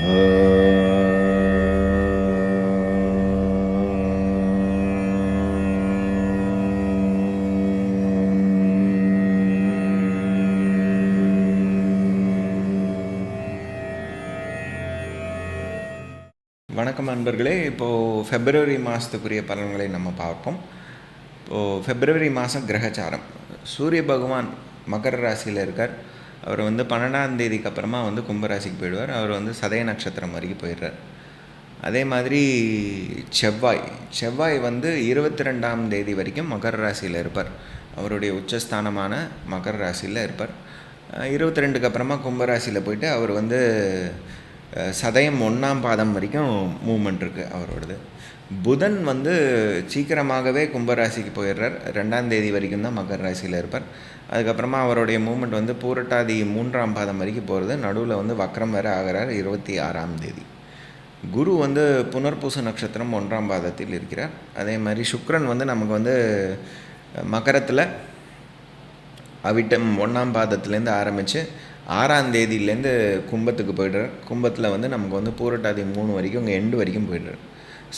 வணக்கம் நண்பர்களே. இப்போது ஃபெப்ரவரி மாதத்துக்குரிய பலன்களை நம்ம பார்ப்போம். இப்போது ஃபெப்ரவரி மாதம் கிரகச்சாரம். சூரிய பகவான் மகர ராசியில் இருக்கார். அவர் வந்து பன்னெண்டாம் தேதிக்கு அப்புறமா வந்து கும்பராசிக்கு போயிடுவார். அவர் வந்து சதய நட்சத்திரம் வரைக்கும் போயிடுறார். அதே மாதிரி செவ்வாய் செவ்வாய் வந்து இருபத்தி ரெண்டாம் தேதி வரைக்கும் மகர ராசியில் இருப்பார். அவருடைய உச்சஸ்தானமான மகர ராசியில் இருப்பார். இருபத்தி ரெண்டுக்கு அப்புறமா கும்பராசியில் போயிட்டு அவர் வந்து சதயம் ஒன்றாம் பாதம் வரைக்கும் மூமெண்ட் இருக்குது அவரோடது. புதன் வந்து சீக்கிரமாகவே கும்பராசிக்கு போயிடுறார். ரெண்டாம் தேதி வரைக்கும் தான் மகர ராசியில் இருப்பார். அதுக்கப்புறமா அவருடைய மூமெண்ட் வந்து பூரட்டாதி மூன்றாம் பாதம் வரைக்கும் போகிறது நடுவில் வந்து வக்ரம் வேறு ஆகிறார் இருபத்தி ஆறாம் தேதி. குரு வந்து புனர்பூச நட்சத்திரம் ஒன்றாம் பாதத்தில் இருக்கிறார். அதே மாதிரி சுக்ரன் வந்து நமக்கு வந்து மகரத்தில் அவிட்டம் ஒன்றாம் பாதத்துலேருந்து ஆரம்பித்து ஆறாம் தேதியிலேருந்து கும்பத்துக்கு போய்டுறார். கும்பத்தில் வந்து நமக்கு வந்து பூரட்டாதி மூணு வரைக்கும் இங்கே எண்டு வரைக்கும் போய்டுறார்.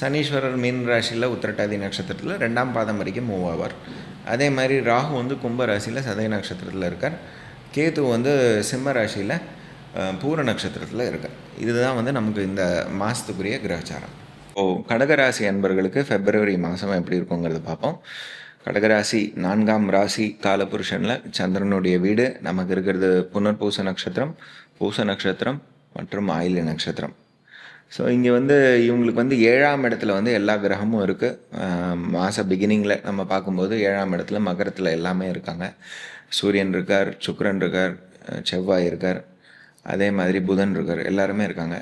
சனீஸ்வரர் மீன் ராசியில் உத்திரட்டாதி நட்சத்திரத்தில் ரெண்டாம் பாதம் வரைக்கும் மூவ் ஆவார். அதே மாதிரி ராகு வந்து கும்ப ராசியில் சதய நட்சத்திரத்தில் இருக்கார். கேது வந்து சிம்ம ராசியில் பூர நட்சத்திரத்தில் இருக்கார். இதுதான் வந்து நமக்கு இந்த மாதத்துக்குரிய கிரகச்சாரம். ஓ கடகராசி அன்பர்களுக்கு ஃபெப்ரவரி மாதம் எப்படி இருக்குங்கிறத பார்ப்போம். கடகராசி நான்காம் ராசி காலபுருஷனில் சந்திரனுடைய வீடு நமக்கு இருக்கிறது புனர்பூச நட்சத்திரம் பூச நட்சத்திரம் மற்றும் ஆயில்ய நட்சத்திரம். ஸோ இங்கே வந்து இவங்களுக்கு வந்து ஏழாம் இடத்துல வந்து எல்லா கிரகமும் இருக்குது மாத பிகினிங்கில் நம்ம பார்க்கும்போது ஏழாம் இடத்துல மகரத்தில் எல்லாமே இருக்காங்க. சூரியன் இருக்கார் சுக்கரன் இருக்கார் செவ்வாய் இருக்கார். அதே மாதிரி புதன் இருக்கார். எல்லாருமே இருக்காங்க.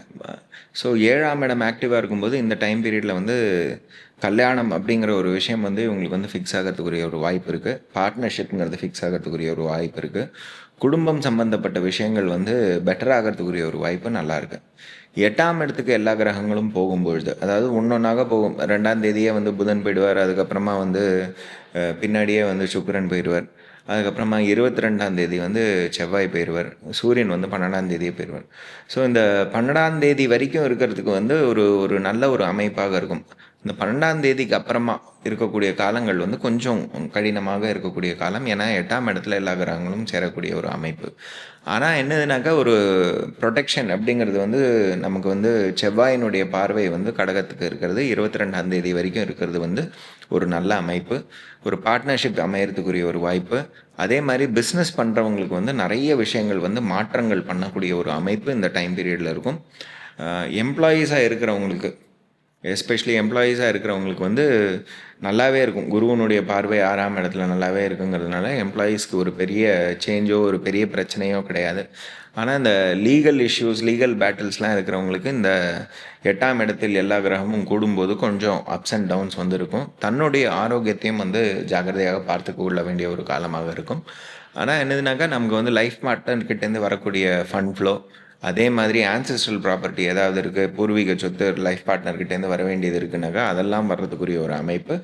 ஸோ ஏழாம் இடம் ஆக்டிவாக இருக்கும்போது இந்த டைம் பீரியடில் வந்து கல்யாணம் அப்படிங்கிற ஒரு விஷயம் வந்து இவங்களுக்கு வந்து ஃபிக்ஸ் ஆகிறதுக்குரிய ஒரு வாய்ப்பு இருக்குது பார்ட்னர்ஷிப்ங்கிறது ஃபிக்ஸ் ஆகிறதுக்குரிய ஒரு வாய்ப்பு இருக்குது குடும்பம் சம்பந்தப்பட்ட விஷயங்கள் வந்து பெட்டர் ஆகிறதுக்குரிய ஒரு வாய்ப்பு நல்லாயிருக்கு எட்டாம் இடத்துக்கு எல்லா கிரகங்களும் போகும்பொழுது அதாவது ஒன்றொன்னாக போகும். ரெண்டாம் தேதியே வந்து புதன் போயிடுவார். அதுக்கப்புறமா வந்து பின்னாடியே வந்து சுக்கரன் போயிடுவார். அதுக்கப்புறமா இருபத்தி ரெண்டாம் தேதி வந்து செவ்வாய் போயிடுவார் சூரியன் வந்து பன்னெண்டாம் தேதியே போயிடுவார் ஸோ இந்த பன்னெண்டாம் தேதி வரைக்கும் இருக்கிறதுக்கு வந்து ஒரு ஒரு நல்ல ஒரு அமைப்பாக இருக்கும். இந்த பன்னெண்டாம் தேதிக்கு அப்புறமா இருக்கக்கூடிய காலங்கள் வந்து கொஞ்சம் கடினமாக இருக்கக்கூடிய காலம். ஏன்னா எட்டாம் இடத்துல எல்லா கிரகங்களும் சேரக்கூடிய ஒரு அமைப்பு. ஆனால் என்னதுனாக்கா ஒரு ப்ரொடெக்ஷன் அப்படிங்கிறது வந்து நமக்கு வந்து செவ்வாயினுடைய பார்வை வந்து கடகத்துக்கு இருக்கிறது. இருபத்தி ரெண்டாம் தேதி வரைக்கும் இருக்கிறது வந்து ஒரு நல்ல அமைப்பு. ஒரு பார்ட்னர்ஷிப் அமையறதுக்குரிய ஒரு வாய்ப்பு. அதே மாதிரி பிஸ்னஸ் பண்ணுறவங்களுக்கு வந்து நிறைய விஷயங்கள் வந்து மாற்றங்கள் பண்ணக்கூடிய ஒரு அமைப்பு இந்த டைம் பீரியடில் இருக்கும். எம்ப்ளாயீஸாக இருக்கிறவங்களுக்கு எஸ்பெஷலி எம்ப்ளாயீஸாக இருக்கிறவங்களுக்கு வந்து நல்லாவே இருக்கும். குருவனுடைய பார்வை ஆறாம் இடத்துல நல்லாவே இருக்குங்கிறதுனால எம்ப்ளாயீஸ்க்கு ஒரு பெரிய சேஞ்சோ ஒரு பெரிய பிரச்சனையோ கிடையாது. ஆனால் இந்த லீகல் இஷ்யூஸ் லீகல் பேட்டில்ஸ்லாம் இருக்கிறவங்களுக்கு இந்த எட்டாம் இடத்தில் எல்லா கிரகமும் கூடும்போது கொஞ்சம் அப்ஸ் அண்ட் டவுன்ஸ் வந்து இருக்கும் தன்னுடைய ஆரோக்கியத்தையும் வந்து ஜாக்கிரதையாக பார்த்து கொள்ள வேண்டிய ஒரு காலமாக இருக்கும். ஆனால் என்னதுனாக்கா நமக்கு வந்து லைஃப் மாட்டன்கிட்டேருந்து வரக்கூடிய ஃபண்ட் ஃப்ளோ அதே மாதிரி ஆன்செஸ்ட்ரல் ப்ராப்பர்ட்டி ஏதாவது இருக்குது பூர்வீக சொத்து லைஃப் பார்ட்னர்கிட்டேருந்து வர வேண்டியது இருக்குனாக்கா அதெல்லாம் வர்றதுக்குரிய ஒரு அமைப்பு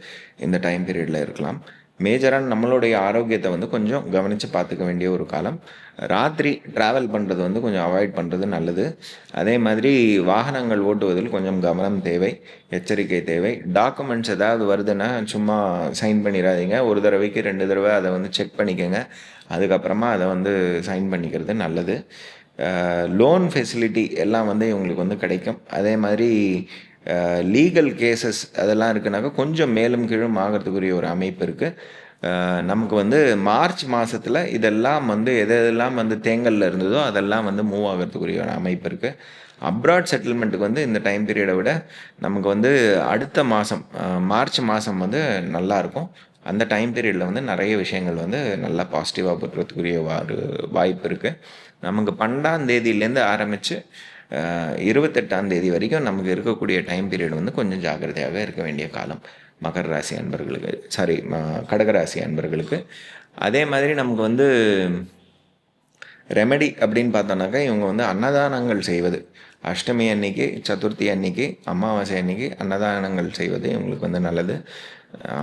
இந்த டைம் பீரியடில் இருக்கலாம். மேஜரான நம்மளுடைய ஆரோக்கியத்தை வந்து கொஞ்சம் கவனித்து பார்த்துக்க வேண்டிய ஒரு காலம். ராத்திரி ட்ராவல் பண்ணுறது வந்து கொஞ்சம் அவாய்ட் பண்ணுறது நல்லது. அதே மாதிரி வாகனங்கள் ஓட்டுவதில் கொஞ்சம் கவனம் தேவை எச்சரிக்கை தேவை. டாக்குமெண்ட்ஸ் ஏதாவது வருதுன்னா சும்மா சைன் பண்ணிடாதீங்க ஒரு தடவைக்கு ரெண்டு தடவை அதை வந்து செக் பண்ணிக்கோங்க. அதுக்கப்புறமா அதை வந்து சைன் பண்ணிக்கிறது நல்லது. லோன் ஃபெசிலிட்டி எல்லாம் வந்து இவங்களுக்கு வந்து கிடைக்கும். அதே மாதிரி லீகல் கேசஸ் அதெல்லாம் இருக்குனாக்கா கொஞ்சம் மேலும் கீழும் ஆகிறதுக்குரிய ஒரு அமைப்பு இருக்குது நமக்கு வந்து மார்ச் மாதத்தில் இதெல்லாம் வந்து எது எதெல்லாம் வந்து தேங்கல்ல இருந்ததோ அதெல்லாம் வந்து மூவ் ஆகிறதுக்குரிய ஒரு அமைப்பு இருக்குது அப்ராட் செட்டில்மெண்ட்டுக்கு வந்து இந்த டைம் பீரியடை விட நமக்கு வந்து அடுத்த மாதம் மார்ச் மாதம் வந்து நல்லாயிருக்கும் அந்த டைம் பீரியடில் வந்து நிறைய விஷயங்கள் வந்து நல்லா பாசிட்டிவாக போட்டுறதுக்குரிய ஒரு வாய்ப்பு இருக்குது நமக்கு பன்னெண்டாம் தேதியிலேருந்து ஆரம்பித்து இருபத்தெட்டாம் தேதி வரைக்கும் நமக்கு இருக்கக்கூடிய டைம் பீரியட் வந்து கொஞ்சம் ஜாக்கிரதையாக இருக்க வேண்டிய காலம். மகர ராசி அன்பர்களுக்கு சாரி கடகராசி அன்பர்களுக்கு. அதே மாதிரி நமக்கு வந்து ரெமெடி அப்படின்னு பார்த்தோன்னாக்கா இவங்க வந்து அன்னதானங்கள் செய்வது. அஷ்டமி அன்னைக்கு சதுர்த்தி அன்னைக்கு அமாவாசை அன்னைக்கு அன்னதானங்கள் செய்வது உங்களுக்கு வந்து நல்லது.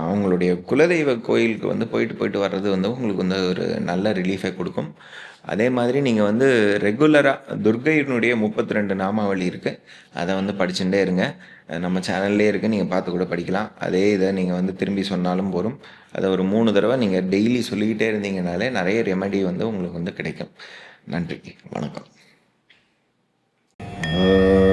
அவங்களுடைய குலதெய்வ கோயிலுக்கு வந்து போயிட்டு போயிட்டு வர்றது வந்து உங்களுக்கு வந்து ஒரு நல்ல ரிலீஃபை கொடுக்கும். அதே மாதிரி நீங்கள் வந்து ரெகுலராக துர்கையினுடைய முப்பத்தி ரெண்டு நாமாவளி இருக்குது அதை வந்து படிச்சுட்டே இருங்க. நம்ம சேனல்லே இருக்குது நீங்கள் பார்த்து கூட படிக்கலாம். அதே இதை நீங்கள் வந்து திரும்பி சொன்னாலும் போதும். அதை ஒரு மூணு தடவை நீங்கள் டெய்லி சொல்லிக்கிட்டே இருந்தீங்கனாலே நிறைய ரெமெடி வந்து உங்களுக்கு வந்து கிடைக்கும். நன்றி. வணக்கம். Uh...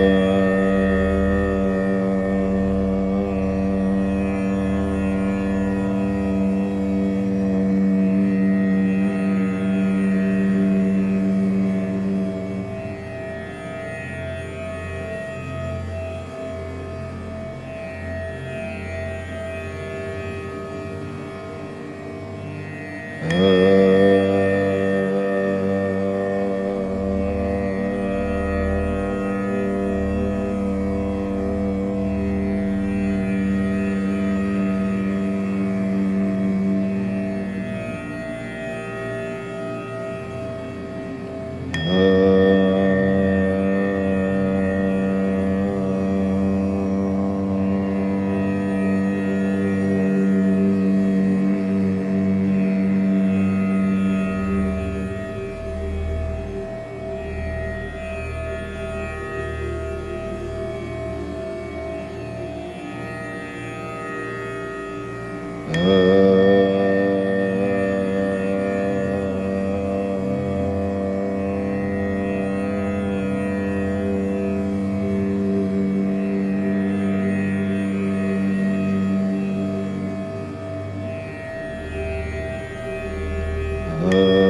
Uh...